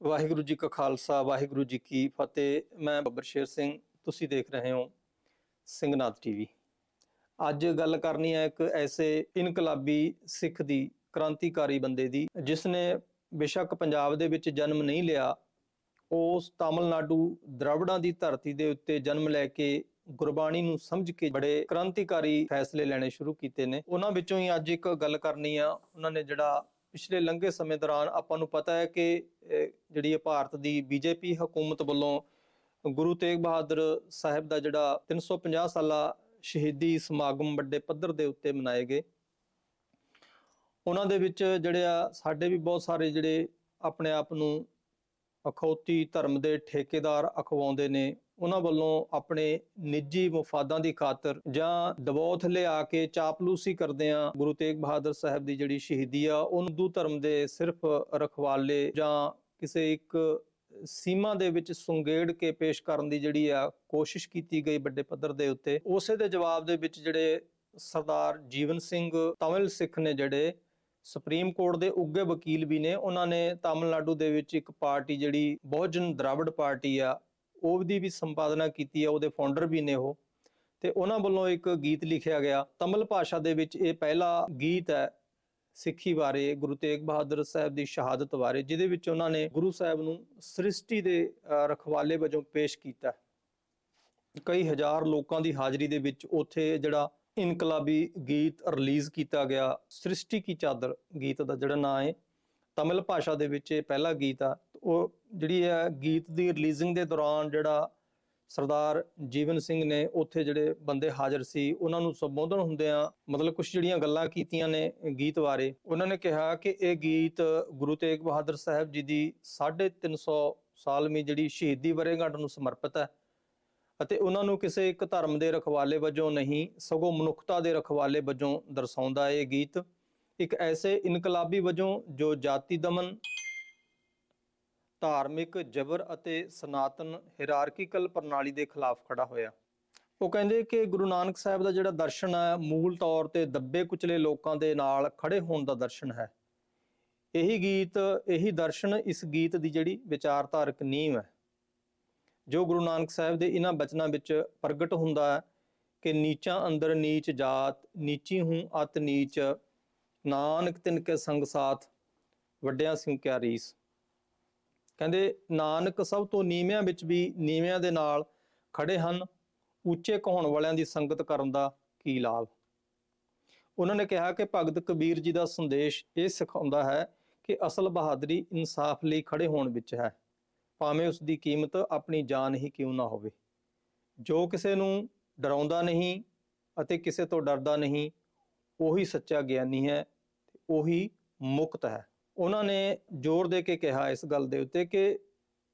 ਵਾਹਿਗੁਰੂ ਜੀ ਕਾ ਖਾਲਸਾ, ਵਾਹਿਗੁਰੂ ਜੀ ਕੀ ਫਤਿਹ। ਮੈਂ ਬੱਬਰ ਸ਼ੇਰ ਸਿੰਘ, ਤੁਸੀਂ ਦੇਖ ਰਹੇ ਹੋ ਸਿੰਘਨਾਥ ਟੀਵੀ ਅੱਜ ਗੱਲ ਕਰਨੀ ਹੈ ਇੱਕ ਐਸੇ ਇਨਕਲਾਬੀ ਸਿੱਖ ਦੀ, ਕ੍ਰਾਂਤੀਕਾਰੀ ਬੰਦੇ ਦੀ ਜਿਸ ਨੇ ਬੇਸ਼ੱਕ ਪੰਜਾਬ ਦੇ ਵਿੱਚ ਜਨਮ ਨਹੀਂ ਲਿਆ, ਉਸ ਤਾਮਿਲਨਾਡੂ ਦ੍ਰਵੜਾਂ ਦੀ ਧਰਤੀ ਦੇ ਉੱਤੇ ਜਨਮ ਲੈ ਕੇ ਗੁਰਬਾਣੀ ਨੂੰ ਸਮਝ ਕੇ ਬੜੇ ਕ੍ਰਾਂਤੀਕਾਰੀ ਫੈਸਲੇ ਲੈਣੇ ਸ਼ੁਰੂ ਕੀਤੇ ਨੇ। ਉਹਨਾਂ ਵਿੱਚੋਂ ਹੀ ਅੱਜ ਇੱਕ ਗੱਲ ਕਰਨੀ ਆ। ਉਹਨਾਂ ਨੇ ਜਿਹੜਾ ਪਿਛਲੇ ਲੰਘੇ ਸਮੇਂ ਦੌਰਾਨ ਆਪਾਂ ਨੂੰ ਪਤਾ ਹੈ ਕਿ ਜਿਹੜੀ ਹੈ ਭਾਰਤ ਦੀ ਬੀਜੇਪੀ ਹਕੂਮਤ ਵੱਲੋਂ ਗੁਰੂ ਤੇਗ ਬਹਾਦਰ ਸਾਹਿਬ ਦਾ ਜਿਹੜਾ 350 ਸਾਲਾ ਸ਼ਹੀਦੀ ਸਮਾਗਮ ਵੱਡੇ ਪੱਧਰ ਦੇ ਉੱਤੇ ਮਨਾਏ ਗਏ। ਉਹਨਾਂ ਦੇ ਵਿੱਚ ਜਿਹੜੇ ਆ, ਸਾਡੇ ਵੀ ਬਹੁਤ ਸਾਰੇ ਜਿਹੜੇ ਆਪਣੇ ਆਪ ਨੂੰ ਅਖੌਤੀ ਧਰਮ ਦੇ ਠੇਕੇਦਾਰ ਅਖਵਾਉਂਦੇ ਨੇ, ਉਹਨਾਂ ਵੱਲੋਂ ਆਪਣੇ ਨਿੱਜੀ ਮਫਾਦਾਂ ਦੀ ਖਾਤਰ ਜਾਂ ਦਬਾਅ ਲਿਆ ਕੇ ਚਾਪਲੂਸੀ ਕਰਦੇ ਆ ਗੁਰੂ ਤੇਗ ਬਹਾਦਰ ਸਾਹਿਬ ਦੀ ਜਿਹੜੀ ਸ਼ਹੀਦੀ ਆ ਉਹ ਦੂ ਧਰਮ ਦੇ ਸਿਰਫ ਰਖਵਾਲੇ ਜਾਂ ਕਿਸੇ ਇੱਕ ਸੀਮਾ ਦੇ ਵਿੱਚ ਸੁੰਗੇੜ ਕੇ ਪੇਸ਼ ਕਰਨ ਦੀ ਜਿਹੜੀ ਆ ਕੋਸ਼ਿਸ਼ ਕੀਤੀ ਗਈ ਵੱਡੇ ਪੱਧਰ ਦੇ ਉੱਤੇ, ਉਸੇ ਦੇ ਜਵਾਬ ਦੇ ਵਿੱਚ ਜਿਹੜੇ ਸਰਦਾਰ ਜੀਵਨ ਸਿੰਘ ਤਮਿਲ ਸਿੱਖ ਨੇ ਜਿਹੜੇ ਸੁਪਰੀਮ ਕੋਰਟ ਦੇ ਉੱਗੇ ਵਕੀਲ ਵੀ ਨੇ, ਉਹਨਾਂ ਨੇ ਤਾਮਿਲਨਾਡੂ ਦੇ ਵਿੱਚ ਇੱਕ ਪਾਰਟੀ ਜਿਹੜੀ ਬਹੁਜਨ ਦਰਾਵੜ ਪਾਰਟੀ ਆ ਉਹਦੀ ਵੀ ਸੰਪਾਦਨਾ ਕੀਤੀ ਆ, ਉਹਦੇ ਫਾਊਂਡਰ ਵੀ ਨੇ ਉਹ, ਤੇ ਉਹਨਾਂ ਵੱਲੋਂ ਇੱਕ ਗੀਤ ਲਿਖਿਆ ਗਿਆ, ਤਮਿਲ ਭਾਸ਼ਾ ਦੇ ਵਿੱਚ ਇਹ ਪਹਿਲਾ ਗੀਤ ਹੈ ਸਿੱਖੀ ਬਾਰੇ ਗੁਰੂ ਤੇਗ ਬਹਾਦਰ ਸਾਹਿਬ ਦੀ ਸ਼ਹਾਦਤ ਬਾਰੇ ਜਿਹਦੇ ਵਿੱਚ ਉਹਨਾਂ ਨੇ ਗੁਰੂ ਸਾਹਿਬ ਨੂੰ ਸ੍ਰਿਸ਼ਟੀ ਦੇ ਅਹ, ਰਖਵਾਲੇ ਵਜੋਂ ਪੇਸ਼ ਕੀਤਾ। ਕਈ ਹਜ਼ਾਰ ਲੋਕਾਂ ਦੀ ਹਾਜ਼ਰੀ ਦੇ ਵਿੱਚ ਉੱਥੇ ਜਿਹੜਾ ਇਨਕਲਾਬੀ ਗੀਤ ਰਿਲੀਜ਼ ਕੀਤਾ ਗਿਆ ਸ੍ਰਿਸ਼ਟੀ ਕੀ ਚਾਦਰ ਗੀਤ ਦਾ ਜਿਹੜਾ ਨਾਂ ਹੈ ਤਮਿਲ ਭਾਸ਼ਾ ਦੇ ਵਿੱਚ ਇਹ ਪਹਿਲਾ ਗੀਤ ਆ ਉਹ ਜਿਹੜੀ ਹੈ ਗੀਤ ਦੀ ਰਿਲੀਜ਼ਿੰਗ ਦੇ ਦੌਰਾਨ ਜਿਹੜਾ ਸਰਦਾਰ ਜੀਵਨ ਸਿੰਘ ਨੇ ਉੱਥੇ ਜਿਹੜੇ ਬੰਦੇ ਹਾਜ਼ਰ ਸੀ, ਉਹਨਾਂ ਨੂੰ ਸੰਬੋਧਨ ਹੁੰਦਿਆਂ ਮਤਲਬ ਕੁਝ ਜਿਹੜੀਆਂ ਗੱਲਾਂ ਕੀਤੀਆਂ ਨੇ ਗੀਤ ਬਾਰੇ, ਉਹਨਾਂ ਨੇ ਕਿਹਾ ਕਿ ਇਹ ਗੀਤ ਗੁਰੂ ਤੇਗ ਬਹਾਦਰ ਸਾਹਿਬ ਜੀ ਦੀ 350 ਸਾਲਵੀਂ ਜਿਹੜੀ ਸ਼ਹੀਦੀ ਵਰ੍ਹੇਗੰਢ ਨੂੰ ਸਮਰਪਿਤ ਹੈ ਅਤੇ ਉਹਨਾਂ ਨੂੰ ਕਿਸੇ ਇੱਕ ਧਰਮ ਦੇ ਰਖਵਾਲੇ ਵਜੋਂ ਨਹੀਂ, ਸਗੋਂ ਮਨੁੱਖਤਾ ਦੇ ਰਖਵਾਲੇ ਵਜੋਂ ਦਰਸਾਉਂਦਾ ਹੈ ਇਹ ਗੀਤ। ਇੱਕ ਐਸੇ ਇਨਕਲਾਬੀ ਵਜੋਂ ਜੋ ਜਾਤੀ ਦਮਨ ਧਾਰਮਿਕ, ਜਬਰ ਅਤੇ ਸਨਾਤਨ ਹਿਰਾਰਕੀਕਲ ਪ੍ਰਣਾਲੀ ਦੇ ਖਿਲਾਫ ਖੜਾ ਹੋਇਆ। ਉਹ ਕਹਿੰਦੇ ਕਿ ਗੁਰੂ ਨਾਨਕ ਸਾਹਿਬ ਦਾ ਜਿਹੜਾ ਦਰਸ਼ਨ ਹੈ, ਮੂਲ ਤੌਰ ਤੇ ਦੱਬੇ ਕੁਚਲੇ ਲੋਕਾਂ ਦੇ ਨਾਲ ਖੜੇ ਹੋਣ ਦਾ ਦਰਸ਼ਨ ਹੈ। ਇਹੀ ਗੀਤ, ਇਹੀ ਦਰਸ਼ਨ ਇਸ ਗੀਤ ਦੀ ਜਿਹੜੀ ਵਿਚਾਰਧਾਰਕ ਨੀਂਹ ਹੈ। ਜੋ ਗੁਰੂ ਨਾਨਕ ਸਾਹਿਬ ਦੇ ਇਹਨਾਂ ਬਚਨਾਂ ਵਿੱਚ ਪ੍ਰਗਟ ਹੁੰਦਾ ਹੈ ਕਿ ਨੀਚਾਂ ਅੰਦਰ ਨੀਚ ਜਾਤ, ਨੀਚੀ ਹੂੰ ਅਤ ਨੀਚ, ਨਾਨਕ ਤਿਨ ਕੇ ਸੰਗ ਸਾਥ, ਵੱਡਿਆਂ ਸਿਉ ਕਿਆ ਰੀਸ। ਕਹਿੰਦੇ ਨਾਨਕ ਸਭ ਤੋਂ ਨੀਵਿਆਂ ਵਿੱਚ ਵੀ ਨੀਵਿਆਂ ਦੇ ਨਾਲ ਖੜੇ ਹਨ, ਉੱਚੇ ਕਹਾਉਣ ਵਾਲਿਆਂ ਦੀ ਸੰਗਤ ਕਰਨ ਦਾ ਕੀ ਲਾਭ? ਉਹਨਾਂ ਨੇ ਕਿਹਾ ਕਿ ਭਗਤ ਕਬੀਰ ਜੀ ਦਾ ਸੰਦੇਸ਼ ਇਹ ਸਿਖਾਉਂਦਾ ਹੈ ਕਿ ਅਸਲ ਬਹਾਦਰੀ ਇਨਸਾਫ ਲਈ ਖੜੇ ਹੋਣ ਵਿੱਚ ਹੈ, ਭਾਵੇਂ ਉਸ ਦੀ ਕੀਮਤ ਆਪਣੀ ਜਾਨ ਹੀ ਕਿਉਂ ਨਾ ਹੋਵੇ। ਜੋ ਕਿਸੇ ਨੂੰ ਡਰਾਉਂਦਾ ਨਹੀਂ ਅਤੇ ਕਿਸੇ ਤੋਂ ਡਰਦਾ ਨਹੀਂ, ਉਹੀ ਸੱਚਾ ਗਿਆਨੀ ਹੈ ਉਹੀ ਮੁਕਤ ਹੈ। ਉਹਨਾਂ ਨੇ ਜ਼ੋਰ ਦੇ ਕੇ ਕਿਹਾ ਇਸ ਗੱਲ ਦੇ ਉੱਤੇ ਕਿ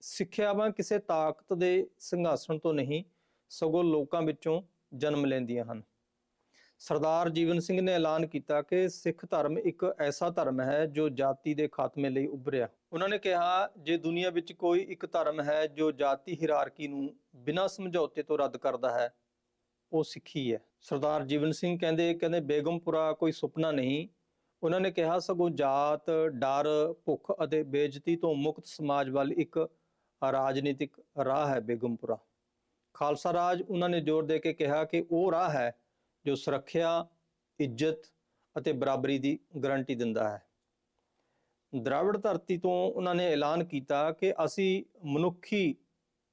ਸਿੱਖਿਆਵਾਂ ਕਿਸੇ ਤਾਕਤ ਦੇ ਸਿੰਘਾਸਣ ਤੋਂ ਨਹੀਂ, ਸਗੋਂ ਲੋਕਾਂ ਵਿੱਚੋਂ ਜਨਮ ਲੈਂਦੀਆਂ ਹਨ। ਸਰਦਾਰ ਜੀਵਨ ਸਿੰਘ ਨੇ ਐਲਾਨ ਕੀਤਾ ਕਿ ਸਿੱਖ ਧਰਮ ਇੱਕ ਐਸਾ ਧਰਮ ਹੈ ਜੋ ਜਾਤੀ ਦੇ ਖਾਤਮੇ ਲਈ ਉਭਰਿਆ। ਉਹਨਾਂ ਨੇ ਕਿਹਾ, ਜੇ ਦੁਨੀਆ ਵਿੱਚ ਕੋਈ ਇੱਕ ਧਰਮ ਹੈ ਜੋ ਜਾਤੀ ਹਿਰਾਰਕੀ ਨੂੰ ਬਿਨਾਂ ਸਮਝੌਤੇ ਤੋਂ ਰੱਦ ਕਰਦਾ ਹੈ, ਉਹ ਸਿੱਖੀ ਹੈ। ਸਰਦਾਰ ਜੀਵਨ ਸਿੰਘ ਕਹਿੰਦੇ ਕਹਿੰਦੇ ਬੇਗਮਪੁਰਾ ਕੋਈ ਸੁਪਨਾ ਨਹੀਂ ਉਹਨਾਂ ਨੇ ਕਿਹਾ, ਸਗੋਂ ਜਾਤ, ਡਰ, ਭੁੱਖ ਅਤੇ ਬੇਇੱਜ਼ਤੀ ਤੋਂ ਮੁਕਤ ਸਮਾਜ ਵੱਲ ਇੱਕ ਰਾਜਨੀਤਿਕ ਰਾਹ ਹੈ ਬੇਗਮਪੁਰਾ। ਖਾਲਸਾ ਰਾਜ ਉਹਨਾਂ ਨੇ ਜ਼ੋਰ ਦੇ ਕੇ ਕਿਹਾ ਕਿ ਉਹ ਰਾਹ ਹੈ ਜੋ ਸੁਰੱਖਿਆ, ਇੱਜ਼ਤ ਅਤੇ ਬਰਾਬਰੀ ਦੀ ਗਾਰੰਟੀ ਦਿੰਦਾ ਹੈ। ਦਰਾਵੜ ਧਰਤੀ ਤੋਂ ਉਹਨਾਂ ਨੇ ਐਲਾਨ ਕੀਤਾ ਕਿ ਅਸੀਂ ਮਨੁੱਖੀ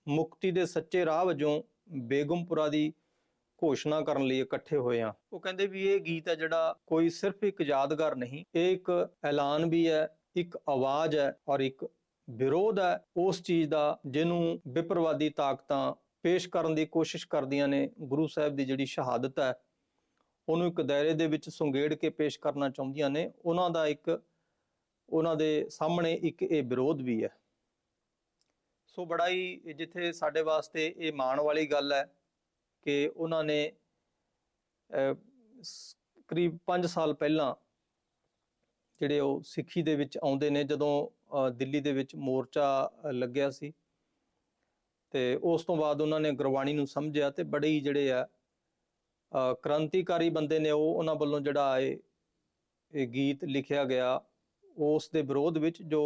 ਮੁਕਤੀ ਦੇ ਸੱਚੇ ਰਾਹ ਵਜੋਂ ਬੇਗਮਪੁਰਾ ਦੀ ਘੋਸ਼ਣਾ ਕਰਨ ਲਈ ਇਕੱਠੇ ਹੋਏ ਆ ਉਹ ਕਹਿੰਦੇ ਵੀ ਇਹ ਗੀਤ ਹੈ ਜਿਹੜਾ ਕੋਈ ਸਿਰਫ ਇੱਕ ਯਾਦਗਾਰ ਨਹੀਂ, ਇਹ ਇੱਕ ਐਲਾਨ ਵੀ ਹੈ, ਇੱਕ ਆਵਾਜ਼ ਹੈ ਔਰ ਇੱਕ ਵਿਰੋਧ ਹੈ ਉਸ ਚੀਜ਼ ਦਾ ਜਿਹਨੂੰ ਵਿਪਰਵਾਦੀ ਤਾਕਤਾਂ ਪੇਸ਼ ਕਰਨ ਦੀ ਕੋਸ਼ਿਸ਼ ਕਰਦੀਆਂ ਨੇ। ਗੁਰੂ ਸਾਹਿਬ ਦੀ ਜਿਹੜੀ ਸ਼ਹਾਦਤ ਹੈ, ਉਹਨੂੰ ਇੱਕ ਦਾਇਰੇ ਦੇ ਵਿੱਚ ਸੁੰਗੇੜ ਕੇ ਪੇਸ਼ ਕਰਨਾ ਚਾਹੁੰਦੀਆਂ ਨੇ। ਉਹਨਾਂ ਦਾ ਇੱਕ, ਉਹਨਾਂ ਦੇ ਸਾਹਮਣੇ ਇੱਕ ਇਹ ਵਿਰੋਧ ਵੀ ਹੈ। ਸੋ ਬੜਾ ਹੀ ਜਿੱਥੇ ਸਾਡੇ ਵਾਸਤੇ ਇਹ ਮਾਣ ਵਾਲੀ ਗੱਲ ਹੈ ਕਿ ਉਹਨਾਂ ਨੇ ਅਹ, ਕਰੀਬ 5 ਸਾਲ ਪਹਿਲਾਂ ਜਿਹੜੇ ਉਹ ਸਿੱਖੀ ਦੇ ਵਿੱਚ ਆਉਂਦੇ ਨੇ ਜਦੋਂ ਅਹ, ਦਿੱਲੀ ਦੇ ਵਿੱਚ ਮੋਰਚਾ ਲੱਗਿਆ ਸੀ। ਤੇ ਉਸ ਤੋਂ ਬਾਅਦ ਉਹਨਾਂ ਨੇ ਗੁਰਬਾਣੀ ਨੂੰ ਸਮਝਿਆ ਤੇ ਬੜੇ ਹੀ ਜਿਹੜੇ ਆ ਅਹ, ਕ੍ਰਾਂਤੀਕਾਰੀ ਬੰਦੇ ਨੇ ਉਹ ਉਹਨਾਂ ਵੱਲੋਂ ਜਿਹੜਾ ਇਹ ਗੀਤ ਲਿਖਿਆ ਗਿਆ ਉਸ ਦੇ ਵਿਰੋਧ ਵਿੱਚ ਜੋ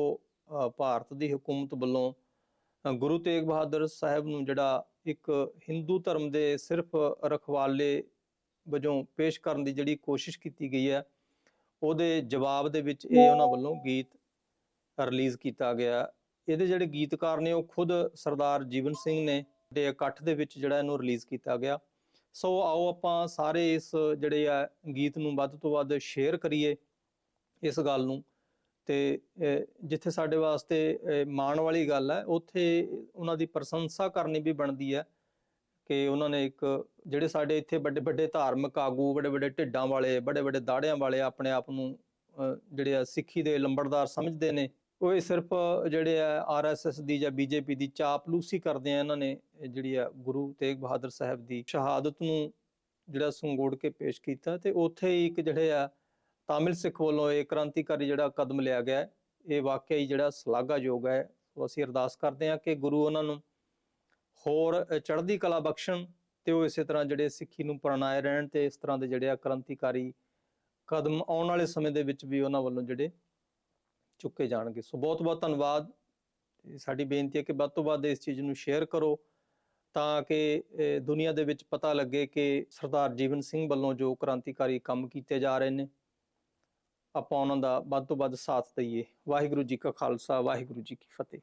ਅ, ਭਾਰਤ ਦੀ ਹਕੂਮਤ ਵੱਲੋਂ ਗੁਰੂ ਤੇਗ ਬਹਾਦਰ ਸਾਹਿਬ ਨੂੰ ਜਿਹੜਾ ਇੱਕ ਹਿੰਦੂ ਧਰਮ ਦੇ ਸਿਰਫ ਰਖਵਾਲੇ ਵਜੋਂ ਪੇਸ਼ ਕਰਨ ਦੀ ਜਿਹੜੀ ਕੋਸ਼ਿਸ਼ ਕੀਤੀ ਗਈ ਹੈ, ਉਹਦੇ ਜਵਾਬ ਦੇ ਵਿੱਚ ਇਹ ਉਹਨਾਂ ਵੱਲੋਂ ਗੀਤ ਰਿਲੀਜ਼ ਕੀਤਾ ਗਿਆ ਇਹਦੇ ਜਿਹੜੇ ਗੀਤਕਾਰ ਨੇ ਉਹ ਖੁਦ ਸਰਦਾਰ ਜੀਵਨ ਸਿੰਘ ਨੇ ਦੇ ਇਕੱਠ ਦੇ ਵਿੱਚ ਜਿਹੜਾ ਇਹਨੂੰ ਰਿਲੀਜ਼ ਕੀਤਾ ਗਿਆ। ਸੋ ਆਓ ਆਪਾਂ ਸਾਰੇ ਇਸ ਜਿਹੜੇ ਆ ਗੀਤ ਨੂੰ ਵੱਧ ਤੋਂ ਵੱਧ ਸ਼ੇਅਰ ਕਰੀਏ ਇਸ ਗੱਲ ਨੂੰ। ਤੇ ਜਿੱਥੇ ਸਾਡੇ ਵਾਸਤੇ ਮਾਣ ਵਾਲੀ ਗੱਲ ਹੈ, ਉੱਥੇ ਉਹਨਾਂ ਦੀ ਪ੍ਰਸ਼ੰਸਾ ਕਰਨੀ ਵੀ ਬਣਦੀ ਹੈ ਕਿ ਉਹਨਾਂ ਨੇ ਇੱਕ, ਜਿਹੜੇ ਸਾਡੇ ਇੱਥੇ ਵੱਡੇ ਵੱਡੇ ਧਾਰਮਿਕ ਆਗੂ, ਵੱਡੇ ਵੱਡੇ ਢਿੱਡਾਂ ਵਾਲੇ, ਵੱਡੇ ਵੱਡੇ ਦਾੜਿਆਂ ਵਾਲੇ ਆਪਣੇ ਆਪ ਨੂੰ ਜਿਹੜੇ ਆ ਸਿੱਖੀ ਦੇ ਲੰਬੜਦਾਰ ਸਮਝਦੇ ਨੇ, ਉਹ ਇਹ ਸਿਰਫ ਜਿਹੜੇ ਆ ਆਰਐਸਐਸ ਦੀ ਜਾਂ ਬੀਜੇਪੀ ਦੀ ਚਾਪਲੂਸੀ ਕਰਦੇ ਆ, ਇਹਨਾਂ ਨੇ ਜਿਹੜੀ ਆ ਗੁਰੂ ਤੇਗ ਬਹਾਦਰ ਸਾਹਿਬ ਦੀ ਸ਼ਹਾਦਤ ਨੂੰ ਜਿਹੜਾ ਸੰਗੋੜ ਕੇ ਪੇਸ਼ ਕੀਤਾ ਤੇ ਉੱਥੇ ਹੀ ਇੱਕ ਜਿਹੜੇ ਆ ਤਾਮਿਲ ਸਿੱਖ ਵੱਲੋਂ ਇਹ ਕ੍ਰਾਂਤੀਕਾਰੀ ਜਿਹੜਾ ਕਦਮ ਲਿਆ ਗਿਆ ਹੈ, ਇਹ ਵਾਕਿਆ ਹੀ ਜਿਹੜਾ ਸ਼ਲਾਘਾਯੋਗ ਹੈ। ਸੋ ਅਸੀਂ ਅਰਦਾਸ ਕਰਦੇ ਹਾਂ ਕਿ ਗੁਰੂ ਉਹਨਾਂ ਨੂੰ ਹੋਰ ਚੜ੍ਹਦੀ ਕਲਾ ਬਖਸ਼ਣ ਤੇ ਉਹ ਇਸੇ ਤਰ੍ਹਾਂ ਜਿਹੜੇ ਸਿੱਖੀ ਨੂੰ ਪ੍ਰਣਾਏ ਰਹਿਣ ਤੇ ਇਸ ਤਰ੍ਹਾਂ ਦੇ ਜਿਹੜੇ ਆ ਕ੍ਰਾਂਤੀਕਾਰੀ ਕਦਮ ਆਉਣ ਵਾਲੇ ਸਮੇਂ ਦੇ ਵਿੱਚ ਵੀ ਉਹਨਾਂ ਵੱਲੋਂ ਜਿਹੜੇ ਚੁੱਕੇ ਜਾਣਗੇ। ਸੋ ਬਹੁਤ ਬਹੁਤ ਧੰਨਵਾਦ। ਸਾਡੀ ਬੇਨਤੀ ਹੈ ਕਿ ਵੱਧ ਤੋਂ ਵੱਧ ਇਸ ਚੀਜ਼ ਨੂੰ ਸ਼ੇਅਰ ਕਰੋ ਤਾਂ ਕਿ ਅ, ਦੁਨੀਆ ਦੇ ਵਿੱਚ ਪਤਾ ਲੱਗੇ ਕਿ ਸਰਦਾਰ ਜੀਵਨ ਸਿੰਘ ਵੱਲੋਂ ਜੋ ਕ੍ਰਾਂਤੀਕਾਰੀ ਕੰਮ ਕੀਤੇ ਜਾ ਰਹੇ ਨੇ ਆਪਾਂ ਉਹਨਾਂ ਦਾ ਵੱਧ ਤੋਂ ਵੱਧ ਸਾਥ ਦਈਏ। ਵਾਹਿਗੁਰੂ ਜੀ ਕਾ ਖਾਲਸਾ, ਵਾਹਿਗੁਰੂ ਜੀ ਕੀ ਫਤਿਹ।